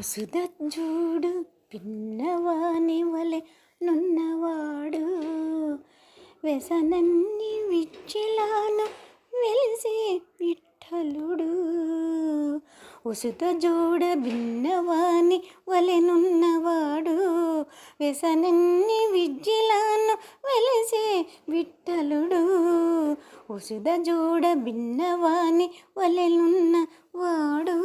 వసుద చూడు పిన్నవాని వలె నున్నవాడు. వ్యసనన్ని విచ్చిలాను వెలిసే విఠలుడు ఉసుత జోడ భిన్నవాని వలెనున్నవాడు వ్యసనన్ని విజ్జిలాను వెలిసే విఠలుడు ఉసుద జోడ భిన్నవాని వలెనున్న వాడు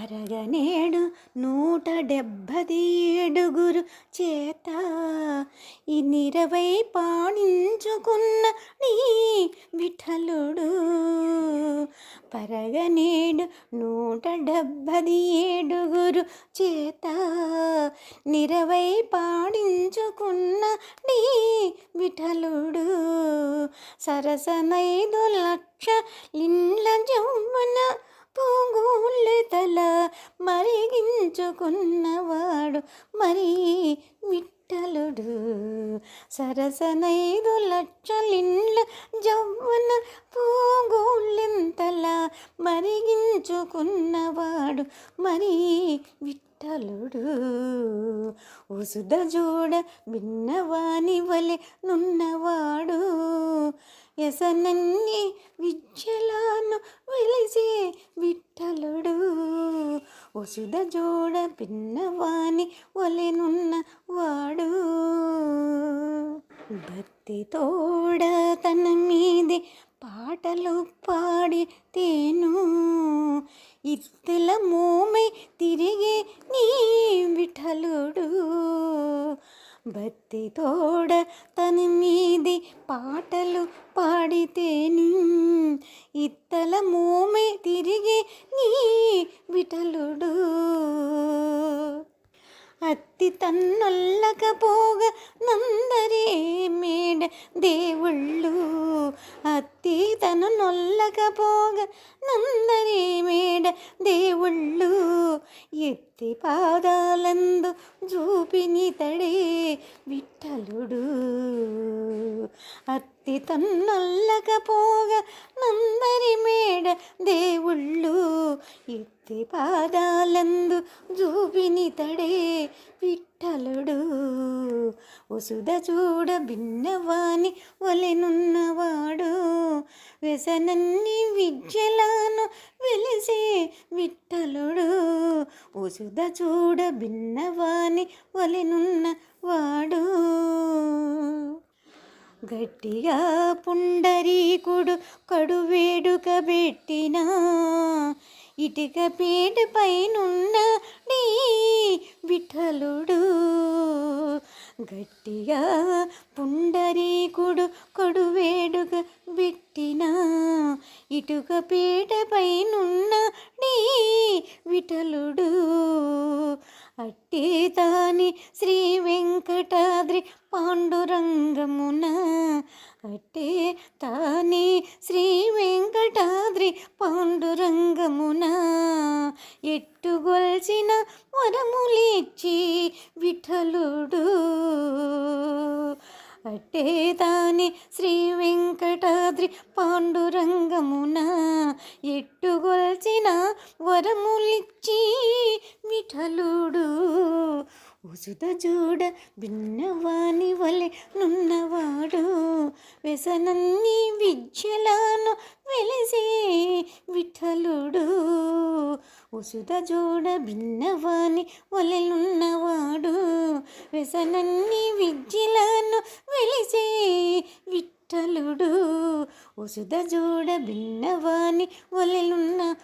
పరగనేడు నూట డెబ్బది ఏడుగురు చేత. ఇన్నిరవై పాణించుకున్న నీ విఠలుడు పరగనేడు నూట డెబ్బది ఏడుగురు చేత. నిరవై పాడించుకున్న నీ విఠలుడు సరసనైదు లక్ష లిండ్ల జౌవన పూగుళ్ళెతల మరిగించుకున్నవాడు మరి విట్టలుడు సరసనైదు లక్షలిండ్ల జవ్వన పూగుళ్ళెంతల మరిగించుకున్నవాడు మరి విట్టలుడు ఉసుద జోడ భిన్నవాని వలె నున్నవాడు. ఎసనన్ని విద్యలాను వెలిసే విఠలుడు. వసుద జోడ పిన్నవాని ఒలెనున్న వాడు. భక్తి తోడ తన మీది పాటలు పాడి తేను. ఇత్తెల మోమై తిరిగే నీ విఠలుడు. భక్తి తోడ తన మీది పాటలు పాడితేను ఇత్తల మోమే తిరిగి నీ విటలుడు అత్తి తన్నొల్లకపోగ నందరే మేడ దేవుళ్ళు. అత్తి తను నొల్లకపోగ నందరే మేడ దేవుళ్ళు. ఎత్తి పాదాలందు చూపినితడే విఠలుడు. అత్తి తన్నొల్లకపోగ నందరి మేడ దేవుళ్ళు. ఎత్తి పాదాలందు చూపినితడే విఠలుడు. వసుద చూడ భిన్నవాని ఒలెనున్నవాడు వ్యసనన్ని విద్యలను వెలిసే విఠలుడు వసుద చూడ భిన్నవాని వలెనున్న వాడు. గట్టిగా పుండరీకుడు కడు వేడుక పెట్టినా ఇటుక పీట పైనున్న నీ విఠలుడు. గట్టిగా పుండరీకుడు కొడువేడుగ వేడుక ఇటుక పీట పైనున్న నీ విఠలుడు. అట్టి తాని శ్రీ వెంకటాద్రి పాండురంగమున అట్టే తాని శ్రీ వెంకటాద్రి పాండురంగమున గొల్చిన వరములిచ్చి విఠలుడు. అట్టే తాని శ్రీ వెంకటాద్రి పాండురంగమున ఎట్టుగొల్చిన వరములిచ్చి విఠలుడు. ఉసుత చూడ భిన్నవాని వలె నున్నవాడు. వ్యసనన్ని విద్యలను వెలసే విఠలుడు. ఉసుద జోడ భిన్నవాని వలెలున్నవాడు. వ్యసనన్ని విద్యలను వెలిసే విఠలుడు. ఉసుద జోడ భిన్నవాని వలెలున్న